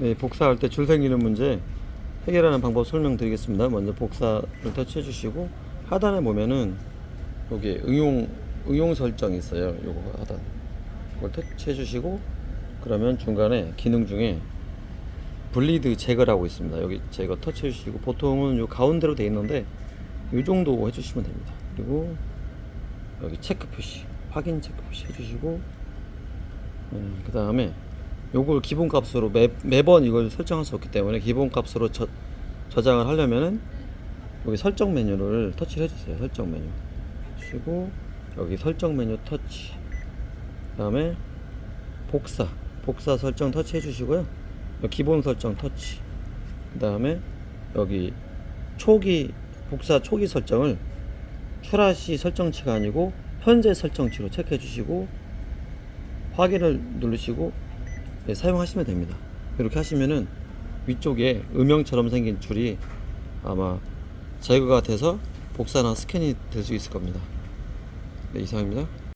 네, 복사할 때 줄 생기는 문제 해결하는 방법 설명드리겠습니다. 먼저 복사를 터치해 주시고 하단에 보면은 여기 응용 응용 설정이 있어요. 요거 하단. 이걸 터치해 주시고 그러면 중간에 기능 중에 블리드 제거라고 있습니다. 여기 제거 터치해 주시고 보통은 요 가운데로 돼 있는데 요 정도 해 주시면 됩니다. 그리고 여기 체크 표시 확인 체크 표시 해 주시고 음, 그 다음에 요걸 기본 값으로 매, 매번 이걸 설정할 수 없기 때문에 기본 값으로 저, 저장을 하려면은 여기 설정 메뉴를 터치를 해주세요. 설정 메뉴. 하시고 여기 설정 메뉴 터치. 그 다음에 복사. 복사 설정 터치 해주시고요. 기본 설정 터치. 그 다음에 여기 초기 복사 초기 설정을 출하 시 설정치가 아니고 현재 설정치로 체크해 주시고 확인을 누르시고 네, 사용하시면 됩니다. 이렇게 하시면은 위쪽에 음영처럼 생긴 줄이 아마 제거가 돼서 복사나 스캔이 될 수 있을 겁니다. 네, 이상입니다.